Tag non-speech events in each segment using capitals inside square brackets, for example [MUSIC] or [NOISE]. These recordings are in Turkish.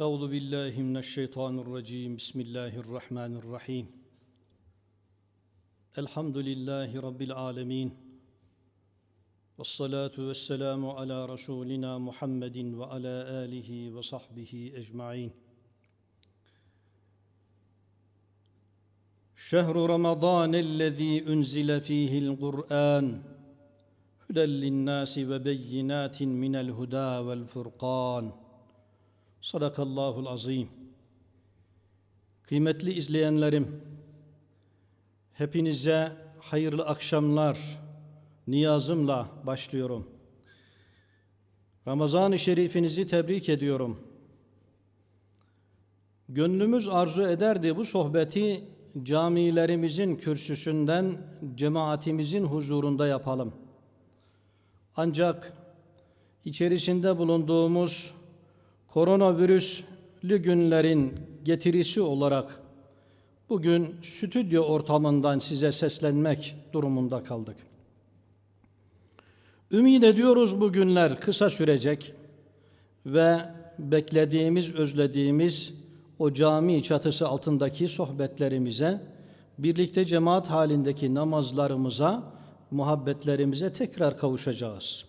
أعوذ بالله من الشيطان الرجيم. بسم الله الرحمن الرحيم. الحمد لله رب العالمين. والصلاة والسلام على رسولنا محمد وعلى آله وصحبه أجمعين. شهر رمضان الذي أنزل فيه القرآن هدى للناس وبينات من الهدى والفرقان. Sadakallahul azim. Kıymetli izleyenlerim, hepinize hayırlı akşamlar niyazımla başlıyorum. Ramazan-ı Şerifinizi tebrik ediyorum. Gönlümüz arzu ederdi bu sohbeti camilerimizin kürsüsünden cemaatimizin huzurunda yapalım. Ancak içerisinde bulunduğumuz koronavirüslü günlerin getirisi olarak bugün stüdyo ortamından size seslenmek durumunda kaldık. Ümid ediyoruz bu günler kısa sürecek ve beklediğimiz, özlediğimiz o cami çatısı altındaki sohbetlerimize, birlikte cemaat halindeki namazlarımıza, muhabbetlerimize tekrar kavuşacağız.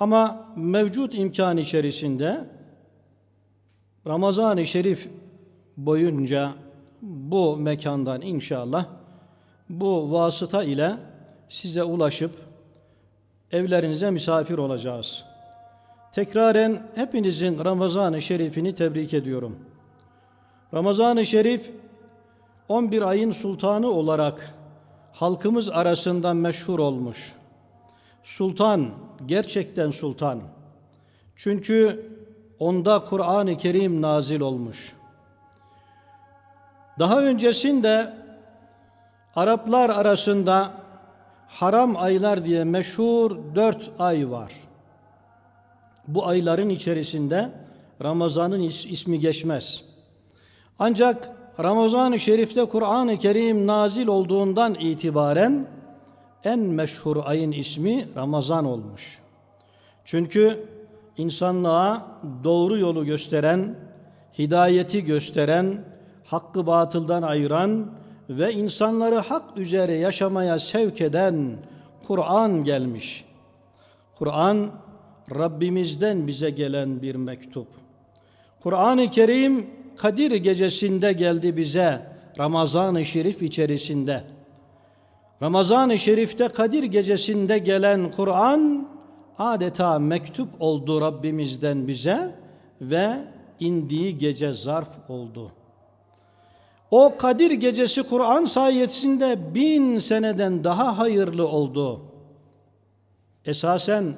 Ama mevcut imkan içerisinde Ramazan-ı Şerif boyunca bu mekandan inşallah bu vasıta ile size ulaşıp evlerinize misafir olacağız. Tekraren hepinizin Ramazan-ı Şerif'ini tebrik ediyorum. Ramazan-ı Şerif 11 ayın sultanı olarak halkımız arasında meşhur olmuş. Sultan, gerçekten sultan. Çünkü onda Kur'an-ı Kerim nazil olmuş. Daha öncesinde Araplar arasında haram aylar diye meşhur dört ay var. Bu ayların içerisinde Ramazan'ın ismi geçmez. Ancak Ramazan-ı Şerif'te Kur'an-ı Kerim nazil olduğundan itibaren en meşhur ayın ismi Ramazan olmuş. Çünkü insanlığa doğru yolu gösteren, hidayeti gösteren, hakkı batıldan ayıran ve insanları hak üzere yaşamaya sevk eden Kur'an gelmiş. Kur'an Rabbimizden bize gelen bir mektup. Kur'an-ı Kerim Kadir gecesinde geldi bize Ramazan-ı Şerif içerisinde. Ramazan-ı Şerif'te Kadir gecesinde gelen Kur'an adeta mektup oldu Rabbimizden bize ve indiği gece zarf oldu. O Kadir gecesi Kur'an sayesinde bin seneden daha hayırlı oldu. Esasen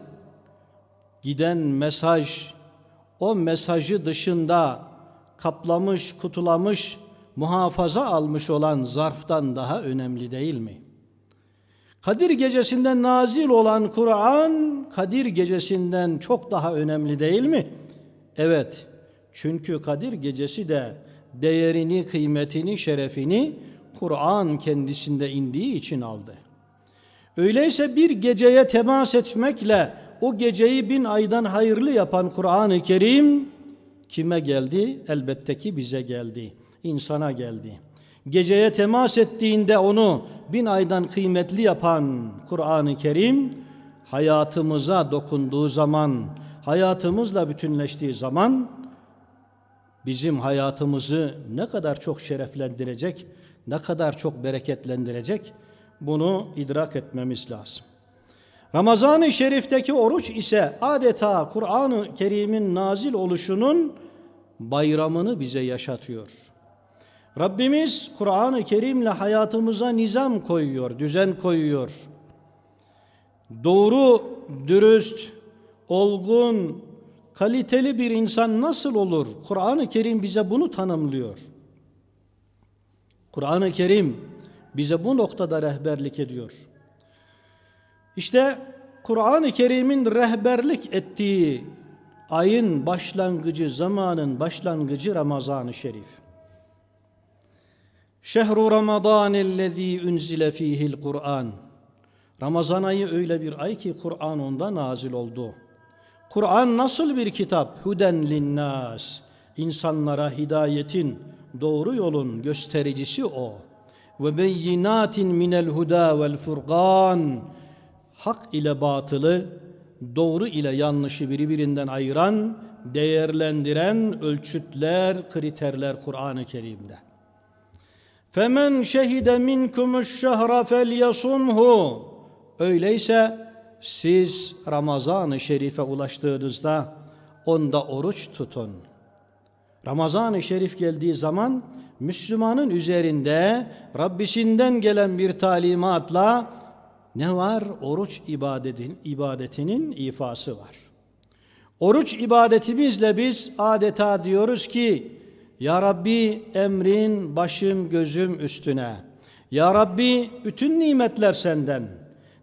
giden mesaj o mesajı dışında kaplamış, kutulamış, muhafaza almış olan zarftan daha önemli değil mi?'' Kadir gecesinden nazil olan Kur'an Kadir gecesinden çok daha önemli değil mi? Evet. Çünkü Kadir gecesi de değerini, kıymetini, şerefini Kur'an kendisinde indiği için aldı. Öyleyse bir geceye temas etmekle o geceyi bin aydan hayırlı yapan Kur'an-ı Kerim kime geldi? Elbette ki bize geldi. insana geldi. Geceye temas ettiğinde onu bin aydan kıymetli yapan Kur'an-ı Kerim hayatımıza dokunduğu zaman, hayatımızla bütünleştiği zaman bizim hayatımızı ne kadar çok şereflendirecek, ne kadar çok bereketlendirecek bunu idrak etmemiz lazım. Ramazan-ı Şerif'teki oruç ise adeta Kur'an-ı Kerim'in nazil oluşunun bayramını bize yaşatıyor. Rabbimiz Kur'an-ı Kerim'le hayatımıza nizam koyuyor, düzen koyuyor. Doğru, dürüst, olgun, kaliteli bir insan nasıl olur? Kur'an-ı Kerim bize bunu tanımlıyor. Kur'an-ı Kerim bize bu noktada rehberlik ediyor. İşte Kur'an-ı Kerim'in rehberlik ettiği ayın başlangıcı, zamanın başlangıcı Ramazan-ı Şerif. Şehru Ramazanellezî unzile fîhil Kur'an. Ramazan ayı öyle bir ay ki Kur'an onda nazil oldu. Kur'an nasıl bir kitap? Huden linnas. İnsanlara hidayetin, doğru yolun göstericisi o. Ve beyinatin minel huda vel furgan. Hak ile batılı, doğru ile yanlışı birbirinden ayıran, değerlendiren ölçütler, kriterler Kur'an-ı Kerim'de. Femen şehide minkumuş şehra felyasumhu. Öyleyse siz Ramazan-ı Şerif'e ulaştığınızda onda oruç tutun. Ramazan-ı Şerif geldiği zaman Müslümanın üzerinde Rabbisinden gelen bir talimatla ne var? Oruç ibadetin, ibadetinin ifası var. Oruç ibadetimizle biz adeta diyoruz ki Ya Rabbi emrin başım gözüm üstüne. Ya Rabbi bütün nimetler senden.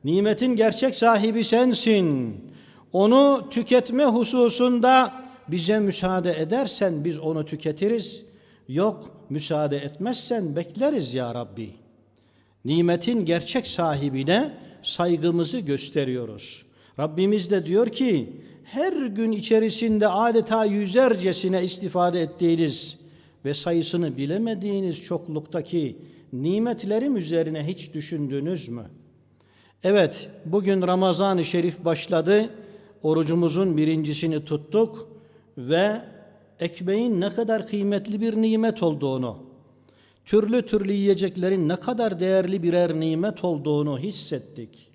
Nimetin gerçek sahibi sensin. Onu tüketme hususunda bize müsaade edersen biz onu tüketiriz. Yok müsaade etmezsen bekleriz ya Rabbi. Nimetin gerçek sahibine saygımızı gösteriyoruz. Rabbimiz de diyor ki her gün içerisinde adeta yüzercesine istifade ettiğiniz ve sayısını bilemediğiniz çokluktaki nimetlerim üzerine hiç düşündünüz mü? Evet, bugün Ramazan-ı Şerif başladı. Orucumuzun birincisini tuttuk ve ekmeğin ne kadar kıymetli bir nimet olduğunu, türlü türlü yiyeceklerin ne kadar değerli birer nimet olduğunu hissettik.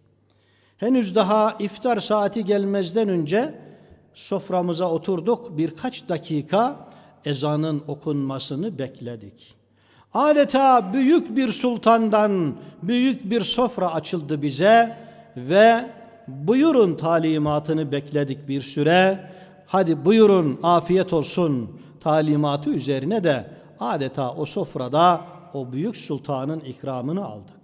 Henüz daha iftar saati gelmezden önce soframıza oturduk. Birkaç dakika ezanın okunmasını bekledik. Adeta büyük bir sultandan büyük bir sofra açıldı bize ve buyurun talimatını bekledik bir süre. Hadi buyurun afiyet olsun talimatı üzerine de adeta o sofrada o büyük sultanın ikramını aldık.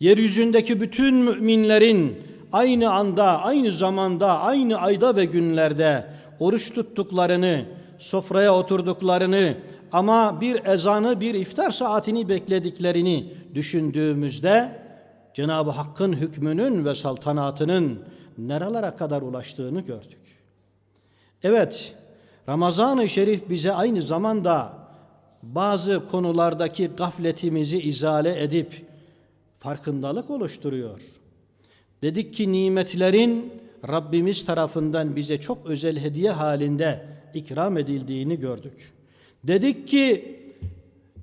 Yeryüzündeki bütün müminlerin aynı anda, aynı zamanda, aynı ayda ve günlerde oruç tuttuklarını, sofraya oturduklarını ama bir ezanı, bir iftar saatini beklediklerini düşündüğümüzde Cenab-ı Hakk'ın hükmünün ve saltanatının nerelere kadar ulaştığını gördük. Evet, Ramazan-ı Şerif bize aynı zamanda bazı konulardaki gafletimizi izale edip farkındalık oluşturuyor. Dedik ki nimetlerin Rabbimiz tarafından bize çok özel hediye halinde ikram edildiğini gördük. Dedik ki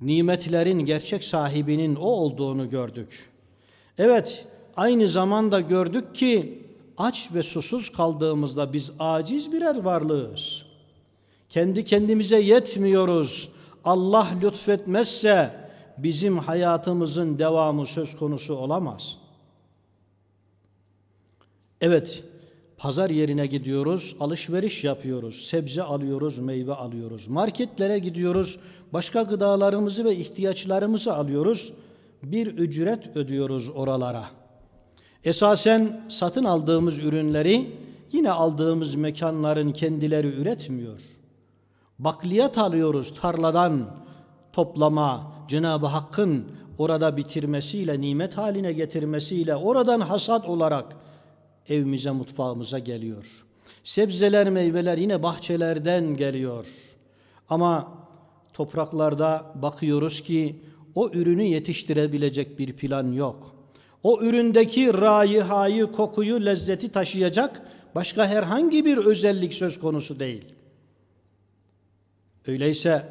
nimetlerin gerçek sahibinin o olduğunu gördük. Evet, aynı zamanda gördük ki aç ve susuz kaldığımızda biz aciz birer varlığız. Kendi kendimize yetmiyoruz. Allah lütfetmezse bizim hayatımızın devamı söz konusu olamaz. Evet, pazar yerine gidiyoruz, alışveriş yapıyoruz, sebze alıyoruz, meyve alıyoruz. Marketlere gidiyoruz, başka gıdalarımızı ve ihtiyaçlarımızı alıyoruz. Bir ücret ödüyoruz oralara. Esasen satın aldığımız ürünleri yine aldığımız mekanların kendileri üretmiyor. Bakliyat alıyoruz tarladan toplama, Cenab-ı Hakk'ın orada bitirmesiyle, nimet haline getirmesiyle oradan hasat olarak evimize, mutfağımıza geliyor. Sebzeler, meyveler yine bahçelerden geliyor. Ama topraklarda bakıyoruz ki o ürünü yetiştirebilecek bir plan yok. O üründeki rayihayı, kokuyu, lezzeti taşıyacak başka herhangi bir özellik söz konusu değil. Öyleyse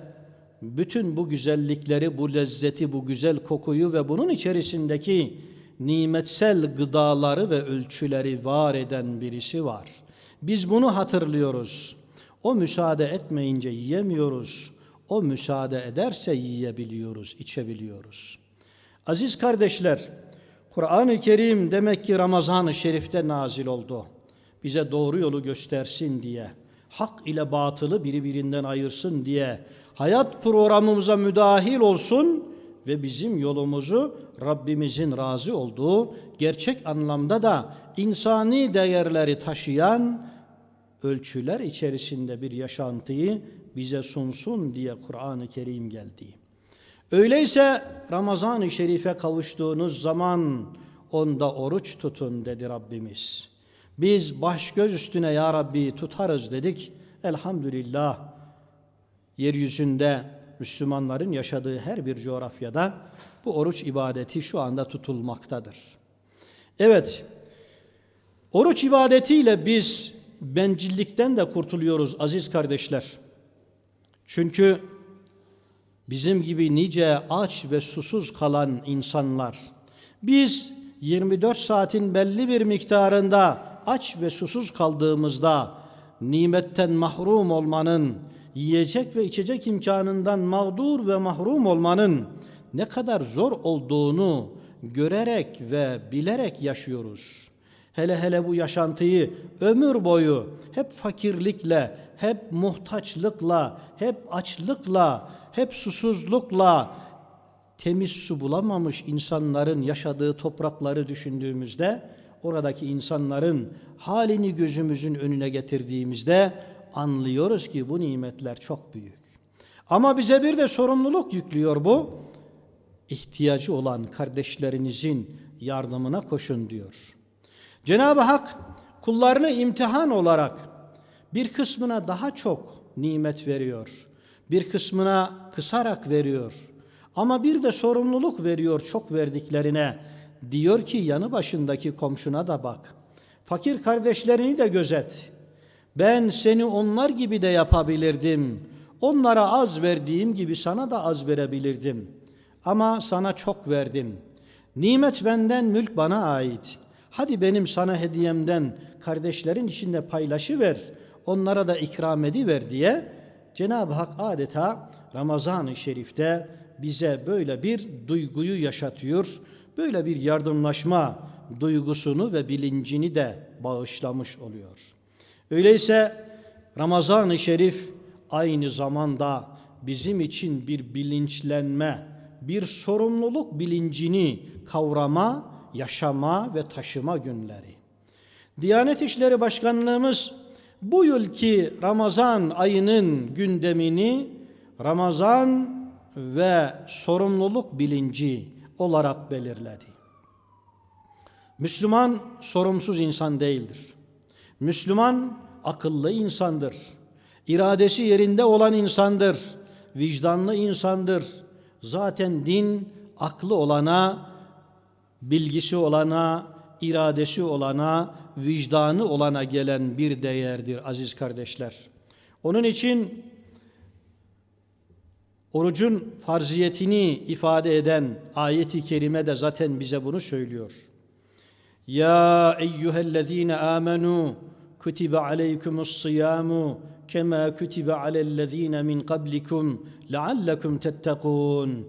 bütün bu güzellikleri, bu lezzeti, bu güzel kokuyu ve bunun içerisindeki nimetsel gıdaları ve ölçüleri var eden birisi var. Biz bunu hatırlıyoruz. O müsaade etmeyince yiyemiyoruz. O müsaade ederse yiyebiliyoruz, içebiliyoruz. Aziz kardeşler, Kur'an-ı Kerim demek ki Ramazan-ı Şerif'te nazil oldu. Bize doğru yolu göstersin diye, hak ile batılı birbirinden ayırsın diye, hayat programımıza müdahil olsun ve bizim yolumuzu Rabbimizin razı olduğu, gerçek anlamda da insani değerleri taşıyan ölçüler içerisinde bir yaşantıyı bize sunsun diye Kur'an-ı Kerim geldi. Öyleyse Ramazan-ı Şerif'e kavuştuğunuz zaman onda oruç tutun dedi Rabbimiz. Biz baş göz üstüne ya Rabbi tutarız dedik. Elhamdülillah yeryüzünde Müslümanların yaşadığı her bir coğrafyada bu oruç ibadeti şu anda tutulmaktadır. Evet, oruç ibadetiyle biz bencillikten de kurtuluyoruz aziz kardeşler. Çünkü bizim gibi nice aç ve susuz kalan insanlar, biz 24 saatin belli bir miktarında aç ve susuz kaldığımızda nimetten mahrum olmanın, yiyecek ve içecek imkanından mağdur ve mahrum olmanın ne kadar zor olduğunu görerek ve bilerek yaşıyoruz. Hele hele bu yaşantıyı ömür boyu hep fakirlikle, hep muhtaçlıkla, hep açlıkla, hep susuzlukla temiz su bulamamış insanların yaşadığı toprakları düşündüğümüzde oradaki insanların halini gözümüzün önüne getirdiğimizde anlıyoruz ki bu nimetler çok büyük. Ama bize bir de sorumluluk yüklüyor bu. İhtiyacı olan kardeşlerinizin yardımına koşun diyor. Cenab-ı Hak kullarını imtihan olarak bir kısmına daha çok nimet veriyor. Bir kısmına kısarak veriyor. Ama bir de sorumluluk veriyor çok verdiklerine. Diyor ki yanı başındaki komşuna da bak. Fakir kardeşlerini de gözet. Ben seni onlar gibi de yapabilirdim. Onlara az verdiğim gibi sana da az verebilirdim. Ama sana çok verdim. Nimet benden, mülk bana ait. Hadi benim sana hediyemden kardeşlerin içinde paylaşı ver. Onlara da ikram ediver diye Cenab-ı Hak adeta Ramazan-ı Şerif'te bize böyle bir duyguyu yaşatıyor. Böyle bir yardımlaşma duygusunu ve bilincini de bağışlamış oluyor. Öyleyse Ramazan-ı Şerif aynı zamanda bizim için bir bilinçlenme, bir sorumluluk bilincini kavrama, yaşama ve taşıma günleri. Diyanet İşleri Başkanlığımız bu yılki Ramazan ayının gündemini Ramazan ve sorumluluk bilinci olarak belirledi. Müslüman sorumsuz insan değildir. Müslüman akıllı insandır. İradesi yerinde olan insandır. Vicdanlı insandır. Zaten din aklı olana, bilgisi olana, iradesi olana, vicdanı olana gelen bir değerdir aziz kardeşler. Onun için orucun farziyetini ifade eden ayeti kerime de zaten bize bunu söylüyor. Ya eyyühellezine amenu kutibe aleykumus siyamu kema kutibe alellezine min qablikum leallekum tettekun.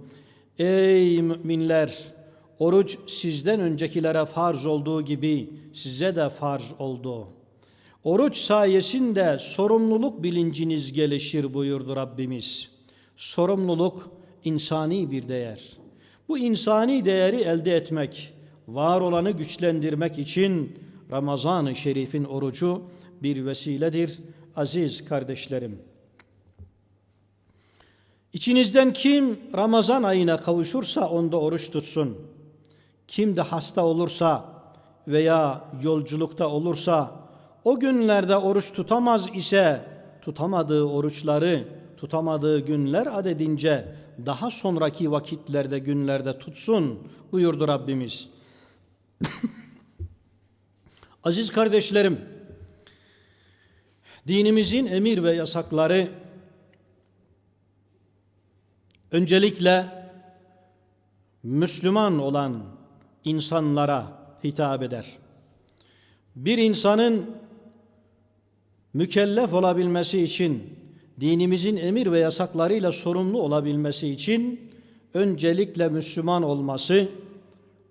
Ey müminler! Oruç sizden öncekilere farz olduğu gibi size de farz oldu. Oruç sayesinde sorumluluk bilinciniz gelişir buyurdu Rabbimiz. Sorumluluk insani bir değer. Bu insani değeri elde etmek, var olanı güçlendirmek için Ramazan-ı Şerif'in orucu bir vesiledir aziz kardeşlerim. İçinizden kim Ramazan ayına kavuşursa onda oruç tutsun. Kim de hasta olursa veya yolculukta olursa o günlerde oruç tutamaz ise tutamadığı oruçları tutamadığı günler adedince daha sonraki vakitlerde günlerde tutsun buyurdu Rabbimiz. [LAUGHS] Aziz kardeşlerim, dinimizin emir ve yasakları öncelikle Müslüman olan insanlara hitap eder. Bir insanın mükellef olabilmesi için, dinimizin emir ve yasaklarıyla sorumlu olabilmesi için öncelikle Müslüman olması,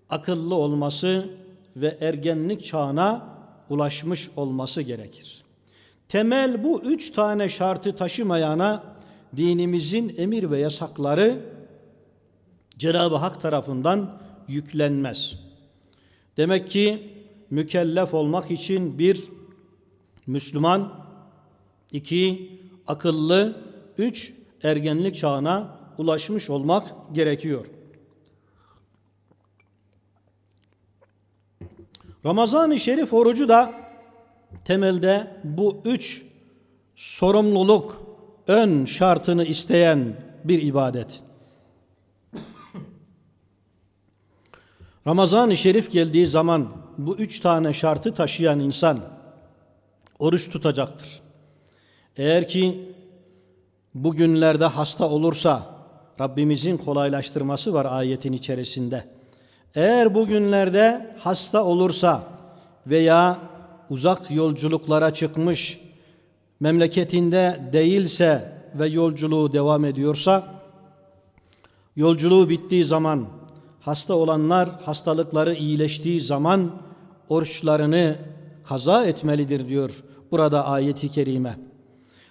akıllı olması ve ergenlik çağına ulaşmış olması gerekir. Temel bu üç tane şartı taşımayana dinimizin emir ve yasakları Cenab-ı Hak tarafından yüklenmez. Demek ki mükellef olmak için bir Müslüman, iki akıllı, üç ergenlik çağına ulaşmış olmak gerekiyor. Ramazan-ı Şerif orucu da temelde bu üç sorumluluk ön şartını isteyen bir ibadet. Ramazan-ı Şerif geldiği zaman bu üç tane şartı taşıyan insan oruç tutacaktır. Eğer ki bugünlerde hasta olursa Rabbimizin kolaylaştırması var ayetin içerisinde. Eğer bugünlerde hasta olursa veya uzak yolculuklara çıkmış memleketinde değilse ve yolculuğu devam ediyorsa yolculuğu bittiği zaman hasta olanlar hastalıkları iyileştiği zaman oruçlarını kaza etmelidir diyor burada ayeti kerime.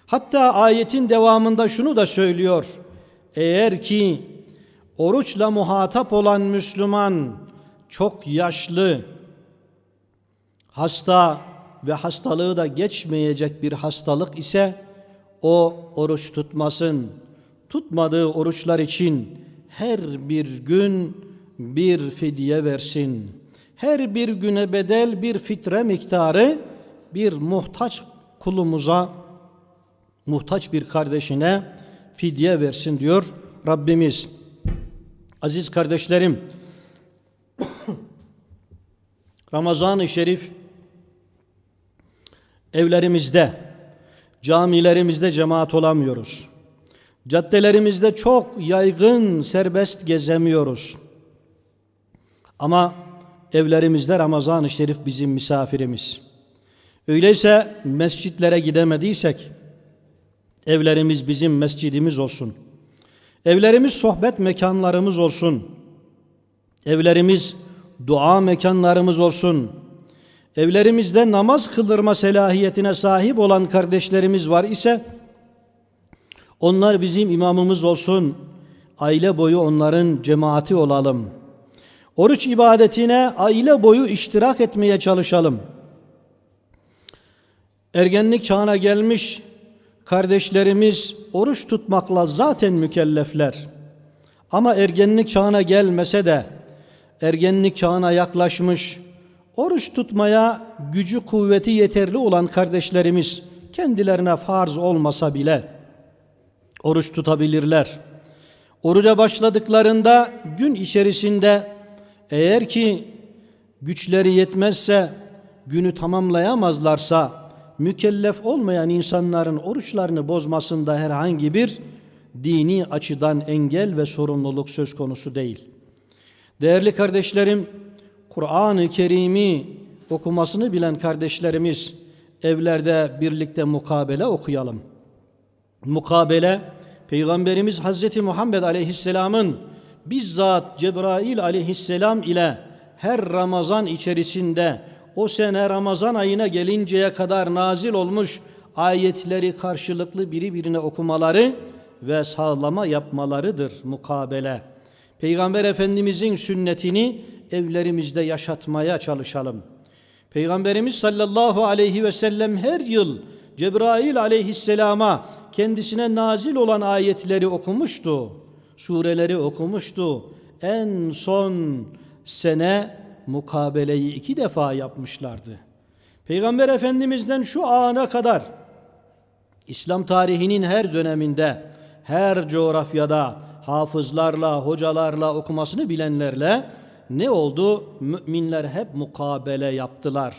Hatta ayetin devamında şunu da söylüyor. Eğer ki oruçla muhatap olan Müslüman çok yaşlı, hasta ve hastalığı da geçmeyecek bir hastalık ise o oruç tutmasın. Tutmadığı oruçlar için her bir gün bir fidye versin. Her bir güne bedel bir fitre miktarı bir muhtaç kulumuza, muhtaç bir kardeşine fidye versin diyor Rabbimiz. Aziz kardeşlerim, Ramazan-ı Şerif evlerimizde, camilerimizde cemaat olamıyoruz. Caddelerimizde çok yaygın, serbest gezemiyoruz. Ama evlerimizde Ramazan-ı Şerif bizim misafirimiz. Öyleyse mescitlere gidemediysek evlerimiz bizim mescidimiz olsun. Evlerimiz sohbet mekanlarımız olsun. Evlerimiz dua mekanlarımız olsun. Evlerimizde namaz kıldırma selahiyetine sahip olan kardeşlerimiz var ise onlar bizim imamımız olsun. Aile boyu onların cemaati olalım. Oruç ibadetine aile boyu iştirak etmeye çalışalım. Ergenlik çağına gelmiş kardeşlerimiz oruç tutmakla zaten mükellefler. Ama ergenlik çağına gelmese de ergenlik çağına yaklaşmış, oruç tutmaya gücü kuvveti yeterli olan kardeşlerimiz kendilerine farz olmasa bile oruç tutabilirler. Oruca başladıklarında gün içerisinde eğer ki güçleri yetmezse günü tamamlayamazlarsa mükellef olmayan insanların oruçlarını bozmasında herhangi bir dini açıdan engel ve sorumluluk söz konusu değil. Değerli kardeşlerim, Kur'an-ı Kerim'i okumasını bilen kardeşlerimiz evlerde birlikte mukabele okuyalım. Mukabele Peygamberimiz Hazreti Muhammed Aleyhisselam'ın bizzat Cebrail Aleyhisselam ile her Ramazan içerisinde o sene Ramazan ayına gelinceye kadar nazil olmuş ayetleri karşılıklı biri birine okumaları ve sağlama yapmalarıdır mukabele. Peygamber Efendimizin sünnetini evlerimizde yaşatmaya çalışalım. Peygamberimiz sallallahu aleyhi ve sellem her yıl Cebrail aleyhisselama kendisine nazil olan ayetleri okumuştu. Sureleri okumuştu. En son sene mukabeleyi iki defa yapmışlardı. Peygamber Efendimiz'den şu ana kadar İslam tarihinin her döneminde, her coğrafyada hafızlarla, hocalarla, okumasını bilenlerle ne oldu? Müminler hep mukabele yaptılar.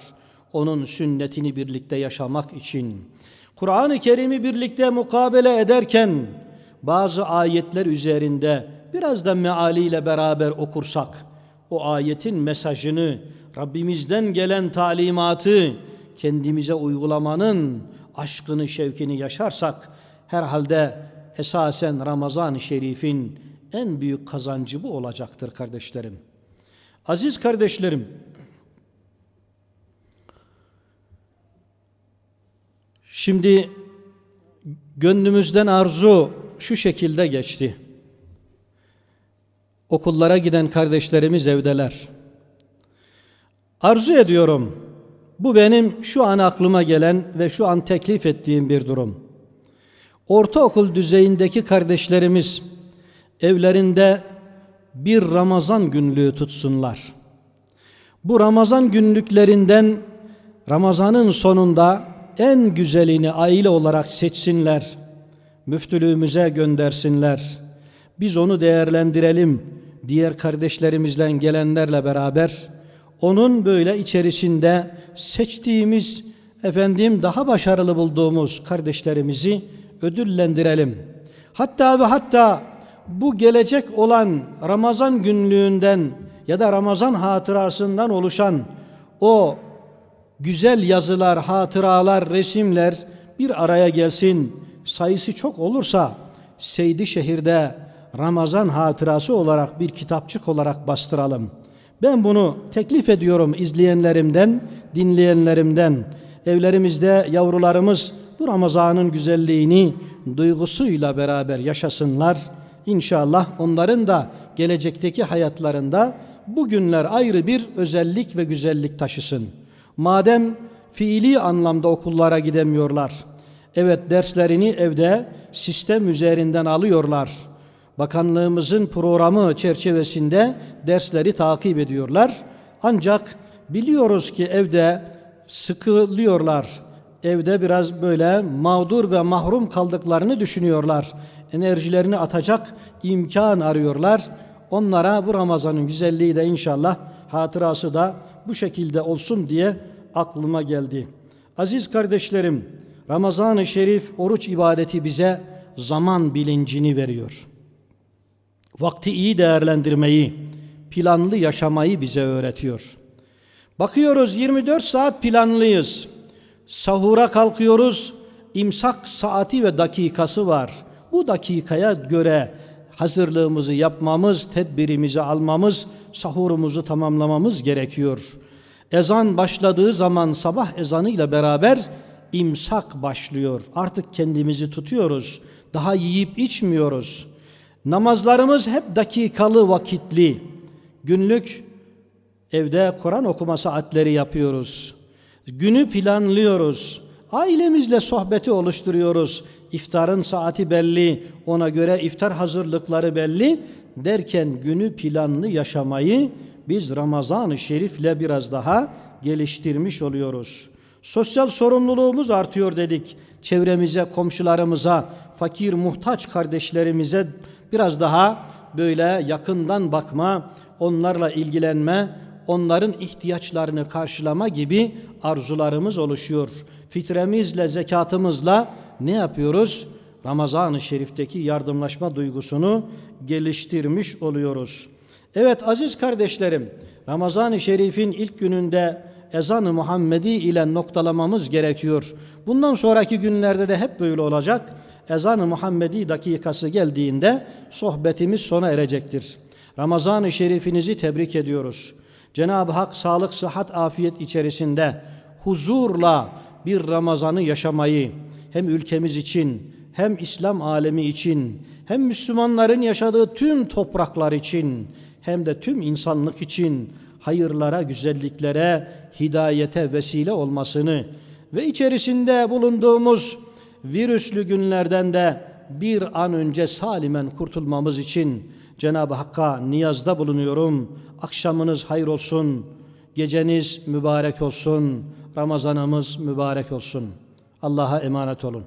Onun sünnetini birlikte yaşamak için. Kur'an-ı Kerim'i birlikte mukabele ederken bazı ayetler üzerinde biraz da mealiyle beraber okursak o ayetin mesajını, Rabbimizden gelen talimatı kendimize uygulamanın aşkını, şevkini yaşarsak herhalde esasen Ramazan-ı Şerif'in en büyük kazancı bu olacaktır kardeşlerim. Aziz kardeşlerim, şimdi gönlümüzden arzu şu şekilde geçti. Okullara giden kardeşlerimiz evdeler. Arzu ediyorum. Bu benim şu an aklıma gelen ve şu an teklif ettiğim bir durum. Ortaokul düzeyindeki kardeşlerimiz evlerinde bir Ramazan günlüğü tutsunlar. Bu Ramazan günlüklerinden Ramazan'ın sonunda en güzelini aile olarak seçsinler. Müftülüğümüze göndersinler. Biz onu değerlendirelim. Diğer kardeşlerimizle gelenlerle beraber onun böyle içerisinde seçtiğimiz efendim daha başarılı bulduğumuz kardeşlerimizi ödüllendirelim. Hatta ve hatta bu gelecek olan Ramazan günlüğünden ya da Ramazan hatırasından oluşan o güzel yazılar, hatıralar, resimler bir araya gelsin. Sayısı çok olursa Seydi şehirde Ramazan hatırası olarak bir kitapçık olarak bastıralım. Ben bunu teklif ediyorum izleyenlerimden, dinleyenlerimden. Evlerimizde yavrularımız bu Ramazan'ın güzelliğini duygusuyla beraber yaşasınlar. İnşallah onların da gelecekteki hayatlarında bu günler ayrı bir özellik ve güzellik taşısın. Madem fiili anlamda okullara gidemiyorlar. Evet derslerini evde sistem üzerinden alıyorlar. Bakanlığımızın programı çerçevesinde dersleri takip ediyorlar. Ancak biliyoruz ki evde sıkılıyorlar. Evde biraz böyle mağdur ve mahrum kaldıklarını düşünüyorlar. Enerjilerini atacak imkan arıyorlar. Onlara bu Ramazan'ın güzelliği de inşallah hatırası da bu şekilde olsun diye aklıma geldi. Aziz kardeşlerim, Ramazan-ı Şerif oruç ibadeti bize zaman bilincini veriyor. Vakti iyi değerlendirmeyi, planlı yaşamayı bize öğretiyor. Bakıyoruz 24 saat planlıyız. Sahura kalkıyoruz. imsak saati ve dakikası var. Bu dakikaya göre hazırlığımızı yapmamız, tedbirimizi almamız, sahurumuzu tamamlamamız gerekiyor. Ezan başladığı zaman sabah ezanıyla beraber imsak başlıyor. Artık kendimizi tutuyoruz. Daha yiyip içmiyoruz. Namazlarımız hep dakikalı vakitli. Günlük evde Kur'an okuma saatleri yapıyoruz. Günü planlıyoruz. Ailemizle sohbeti oluşturuyoruz. İftarın saati belli, ona göre iftar hazırlıkları belli derken günü planlı yaşamayı biz Ramazan-ı Şerif'le biraz daha geliştirmiş oluyoruz. Sosyal sorumluluğumuz artıyor dedik. Çevremize, komşularımıza, fakir, muhtaç kardeşlerimize biraz daha böyle yakından bakma, onlarla ilgilenme, onların ihtiyaçlarını karşılama gibi arzularımız oluşuyor. Fitremizle, zekatımızla ne yapıyoruz? Ramazan-ı Şerif'teki yardımlaşma duygusunu geliştirmiş oluyoruz. Evet aziz kardeşlerim, Ramazan-ı Şerif'in ilk gününde ezan-ı Muhammedi ile noktalamamız gerekiyor. Bundan sonraki günlerde de hep böyle olacak. Ezan-ı Muhammedi dakikası geldiğinde sohbetimiz sona erecektir. Ramazan-ı Şerifinizi tebrik ediyoruz. Cenab-ı Hak sağlık, sıhhat, afiyet içerisinde huzurla bir Ramazan'ı yaşamayı hem ülkemiz için hem İslam alemi için hem Müslümanların yaşadığı tüm topraklar için hem de tüm insanlık için hayırlara, güzelliklere, hidayete vesile olmasını ve içerisinde bulunduğumuz virüslü günlerden de bir an önce salimen kurtulmamız için Cenab-ı Hakk'a niyazda bulunuyorum. Akşamınız hayır olsun, geceniz mübarek olsun, Ramazanımız mübarek olsun. Allah'a emanet olun.